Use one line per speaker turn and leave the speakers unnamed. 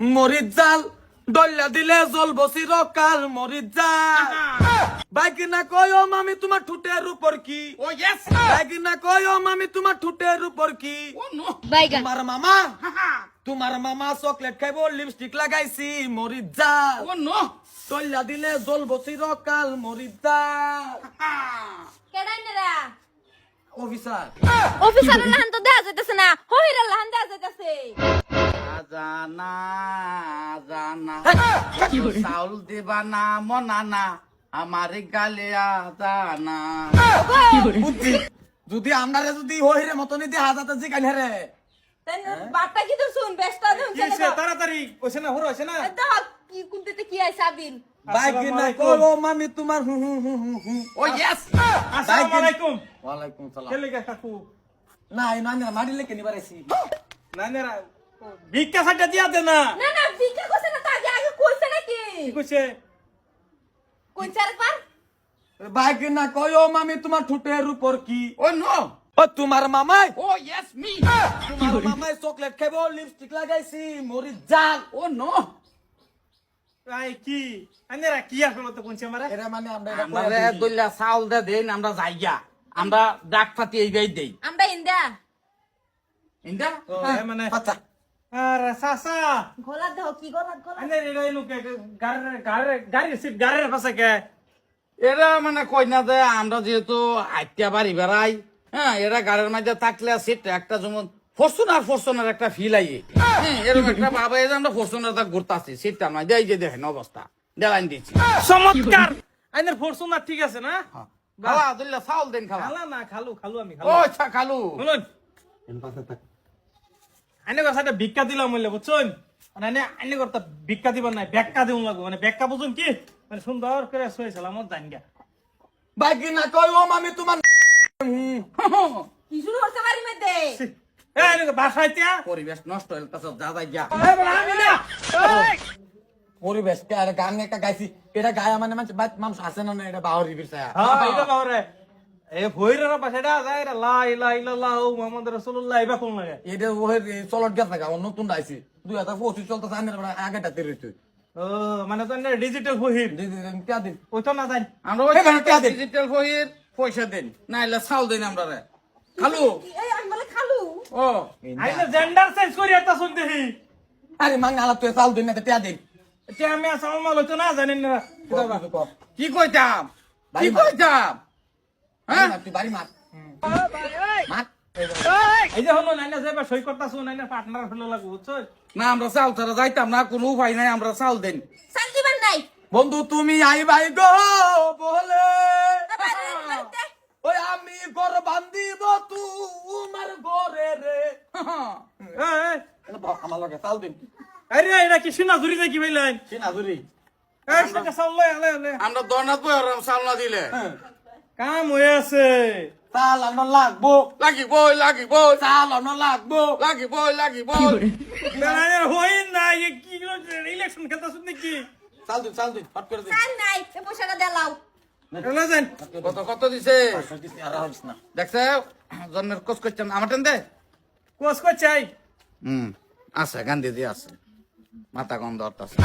মরিচ জাল ডল্লা দিলে জল বসির কাল মরিচ জাল। বাইক না কয় ও মামি তোমার ঠুটের উপর কি?
Oh yes.
বাইক না কয় ও মামি তোমার ঠুটের উপর কি?
Oh
তোমার মামা? তোমার মামা চকলেট খাইব লিপস্টিক লাগাইছি মরিচ জাল।
Oh no.
ডল্লা দিলে জল বসির কাল মরিচ জাল।
কেডাই নেরা
অফিসার
অফিসারের লাহান তো দেখা যাইতেছে না হহিরের লাহান দেখা যাইতেছে।
জানা জানা। চাউল দিবা না মনানা আমার গালে জানা
বুদ্ধি যদি আমরা যদি হইরে মতনই দিয়ে হাজাতে জিগাইল হেরে
তাই বাটটা কি তোর শুন
কি হইছে? তাড়াতাড়ি। না হর হইছে না?
কি কোনতে কি আই সাবিন
বাইক না
আসসালামু
ও মামি তোমার হু হু হু হু হু।
Oh yes.
আসসালামু আলাইকুম।
ওয়ালাইকুম সালাম।
কেলে কাকু?
না এই মারিলে কেনি বারাইছি
না না ভিক্ষা সাইডটা দিয়া দে না।
না না ভিক্ষা করছে না তাকে আগে কইছে নাকি?
কি কইছে
কইছে আরেকবার?
বাইক না কয় ও মামি তোমার ঠুটের উপর কি?
Oh no.
ও তোমার মামাই?
Oh yes me.
তোমার মামাই চকলেট খাইব লিপস্টিক লাগাইছি মরিচ জাল।
Oh no.
আই কি? আনেরা কি আসলে তো কোনছে আমারে
এরা মানে আমরা
আমরা দইলা চাউল দে দেন আমরা যাইয়া আমরা ডাক পাতি এই গাই দেই।
আমরা ইন্দা।
ইন্দা?
ও মানে
আচ্ছা।
আর সাসা।
গলা দেহ কি গলা গলা?
আনে রে রে লোকে গাড়ি গাড়ি গাড়ি সিট গাড়ির পাশে কে?
এরা মানে কই না যে আমরা যেহেতু আইতিয়া বাড়ি বেড়াই হ্যাঁ এরা গাড়ির মধ্যে থাকলে সিট একটা যেমন ফরচুনার ফরচুনার একটা ফিল আই হ্যাঁ এরকম একটা ভাবে যে আমরা ফরচুনার তা ঘুরতাছি সিটটা নয়। এই যে দেখেন অবস্থা। দেলাইন দিচ্ছি।
চমৎকার! আইনের ফরচুনার ঠিক আছে না?
খাওয়া দিল্লা চাউল দেন খাওয়া
খালা না খালু খালু আমি
ও
খালু
আচ্ছা খালু।
শুনুন। আইনে কথা ভিক্ষা দিলাম বললে বুঝছেন মানে আইনে কথা ভিক্ষা দিবার নাই ব্যাখ্যা দিন লাগবো। মানে ব্যাখ্যা বুঝুন কি? মানে সুন্দর করে শুয়েছিলাম আমার জান গা
বাইক না কয় ও মামি তোমার
কি শুরু
আইনে বাসায় তিয়া
পরিবেশ নষ্ট হয়ে যা যাই যা
আমি না
পরিবেশ আর গান একটা গাইছি। এটা গায়া মানে মানুষ আছে না এটা বাহরি
বাবরে এ ভৈরের পাশেটা যায় রে লা ইলাহা ইল্লাল্লাহ মুহাম্মদ রাসূলুল্লাহ এবা কোন লাগে।
এটা ওহে চলট গেছে গা ও নতুন আইছি দুই হাজার পঁচিশ চলতেছে আমি আগেটা তেরে তুই
ও মানে তো ডিজিটাল বহির
কে দিন?
ওই তো না জানি
আমরা ওই। ডিজিটাল বইয়ের পয়সা দেন? না এলে চাউল দেন আমরা রে। খালু?
এই আমি বলে খালু।
ও।
আইনে জেন্ডার চেঞ্জ করি একটা শুন দেখি
আরে মাং আলা তুই চাল দিন না টিয়া দিন।
এটা আমি আসাম মাল হইতো না জানেন না।
কি কইতাম? কি কইতাম? হ্যাঁ?
তুই বাড়ি মার মার
এই যে হলো নাইনা যাইবা সই করতা নাইনা পার্টনার হলো লাগু বুঝছ?
না আমরা চাউল ছাড়া যাইতাম না কোনো উপায় নাই আমরা চাউল দেন।
শান্তিবান নাই।
বন্ধু তুমি আই ভাই গো বলে। ওই আমি ঘর বান্দিব তোমার ঘরে রে। আমার লগে চাল দিন।
আরে এটা কি ভাইলেন
আমরা দরনাথ বই না দিলে।
কাম হয়ে আছে।
লাগবো।
লাগিব লাগিব।
লাগবো।
লাগিব লাগিব।
হই না এ কি ইলেকশন খেলতা শুন নাকি?
চাল দিন চাল দিন ফট করে দিন
চাল নাই এ পয়সাটা দেলাও
কত কত দিছে?
না
দেখছে জন্মের কোচ করছেন আমার টেন দে।
কোস কো চাই।
হুম আছে গান্ধীজি আছে। মাথা গন্ধ আছে